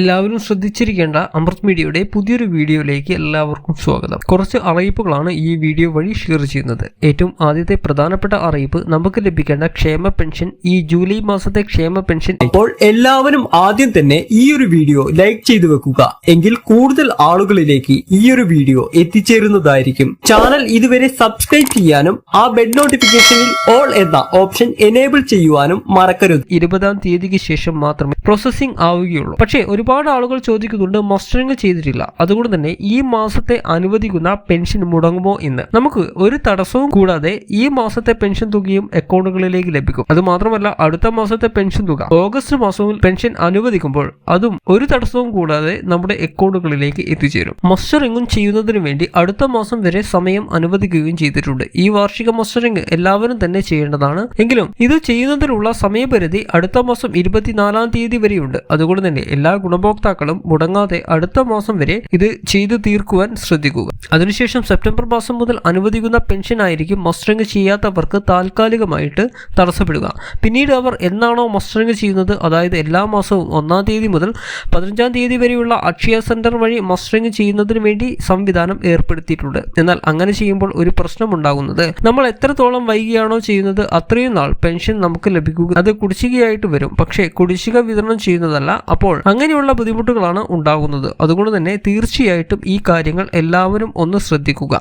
എല്ലാവരും ശ്രദ്ധിച്ചിരിക്കേണ്ട അമൃത് മീഡിയയുടെ പുതിയൊരു വീഡിയോയിലേക്ക് എല്ലാവർക്കും സ്വാഗതം. കുറച്ച് അറിയിപ്പുകളാണ് ഈ വീഡിയോ വഴി ഷെയർ ചെയ്യുന്നത്. ഏറ്റവും ആദ്യത്തെ പ്രധാനപ്പെട്ട അറിയിപ്പ് നമുക്ക് ലഭിക്കേണ്ട ക്ഷേമ പെൻഷൻ ഈ ജൂലൈ മാസത്തെ ക്ഷേമ പെൻഷൻ. അപ്പോൾ എല്ലാവരും ആദ്യം തന്നെ ഈ ഒരു വീഡിയോ ലൈക്ക് ചെയ്തു വെക്കുക. എങ്കിൽ കൂടുതൽ ആളുകളിലേക്ക് ഈ ഒരു വീഡിയോ എത്തിച്ചേരുന്നതായിരിക്കും. ചാനൽ ഇതുവരെ സബ്സ്ക്രൈബ് ചെയ്യാനും ആ ബെഡ് നോട്ടിഫിക്കേഷനിൽ ഓൾ എന്ന ഓപ്ഷൻ എനേബിൾ ചെയ്യുവാനും മറക്കരുത്. ഇരുപതാം തീയതിക്ക് ശേഷം മാത്രമേ പ്രോസസ്സിംഗ് ആവുകയുള്ളൂ. പക്ഷേ ഒരുപാട് ആളുകൾ ചോദിക്കുന്നുണ്ട് മസ്റ്ററിംഗ് ചെയ്തിട്ടില്ല. അതുകൊണ്ട് തന്നെ ഈ മാസത്തെ അനുവദിക്കുന്ന പെൻഷൻ മുടങ്ങുമോ എന്ന്? നമുക്ക് ഒരു തടസ്സവും കൂടാതെ ഈ മാസത്തെ പെൻഷൻ തുകയും അക്കൗണ്ടുകളിലേക്ക് ലഭിക്കും. അത് മാത്രമല്ല അടുത്ത മാസത്തെ പെൻഷൻ തുക ഓഗസ്റ്റ് മാസവും പെൻഷൻ അനുവദിക്കുമ്പോൾ അതും ഒരു തടസ്സവും കൂടാതെ നമ്മുടെ അക്കൗണ്ടുകളിലേക്ക് എത്തിച്ചേരും. മസ്റ്ററിംഗും ചെയ്യുന്നതിന് വേണ്ടി അടുത്ത മാസം വരെ സമയം അനുവദിക്കുകയും ചെയ്തിട്ടുണ്ട്. ഈ വാർഷിക മസ്റ്ററിംഗ് എല്ലാവരും തന്നെ ചെയ്യേണ്ടതാണ്. എങ്കിലും ഇത് ചെയ്യുന്നതിനുള്ള സമയപരിധി അടുത്ത മാസം ഇരുപത്തിനാലാം തീയതി വരെയുണ്ട്. അതുകൊണ്ട് തന്നെ എല്ലാ ഗുണഭോക്താക്കളും മുടങ്ങാതെ അടുത്ത മാസം വരെ ഇത് ചെയ്തു തീർക്കുവാൻ ശ്രദ്ധിക്കുക. അതിനുശേഷം സെപ്റ്റംബർ മാസം മുതൽ അനുവദിക്കുന്ന പെൻഷൻ ആയിരിക്കും മസ്റ്ററിംഗ് ചെയ്യാത്തവർക്ക് താൽക്കാലികമായിട്ട് തടസ്സപ്പെടുക. പിന്നീട് അവർ എന്നാണോ മസ്റ്ററിംഗ് ചെയ്യുന്നത് അതായത് എല്ലാ മാസവും ഒന്നാം തീയതി മുതൽ പതിനഞ്ചാം തീയതി വരെയുള്ള അക്ഷയ സെന്റർ വഴി മസ്റ്ററിംഗ് ചെയ്യുന്നതിന് വേണ്ടി സംവിധാനം ഏർപ്പെടുത്തിയിട്ടുണ്ട്. എന്നാൽ അങ്ങനെ ചെയ്യുമ്പോൾ ഒരു പ്രശ്നം ഉണ്ടാകുന്നത് നമ്മൾ എത്രത്തോളം വൈകിയാണോ ചെയ്യുന്നത് അത്രയും നാൾ പെൻഷൻ നമുക്ക് ലഭിക്കുക. അത് കുടിശ്ശികയായിട്ട് വരും പക്ഷേ കുടിശ്ശിക വിതരണം ചെയ്യുന്നതല്ല. അപ്പോൾ അങ്ങനെയുള്ള ബുദ്ധിമുട്ടുകളാണ് ഉണ്ടാകുന്നത്. അതുകൊണ്ട് തന്നെ തീർച്ചയായിട്ടും ഈ കാര്യങ്ങൾ എല്ലാവരും ഒന്ന് ശ്രദ്ധിക്കുക.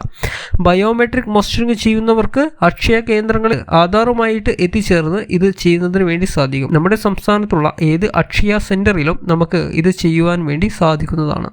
ബയോമെട്രിക് മോസ്റ്ററിംഗ് ചെയ്യുന്നവർക്ക് അക്ഷയ കേന്ദ്രങ്ങളിൽ ആധാറുമായിട്ട് എത്തിച്ചേർന്ന് ഇത് ചെയ്യുന്നതിന് വേണ്ടി സാധിക്കും. നമ്മുടെ സംസ്ഥാനത്തുള്ള ഏത് അക്ഷയ സെന്ററിലും നമുക്ക് ഇത് ചെയ്യുവാൻ വേണ്ടി സാധിക്കുന്നതാണ്.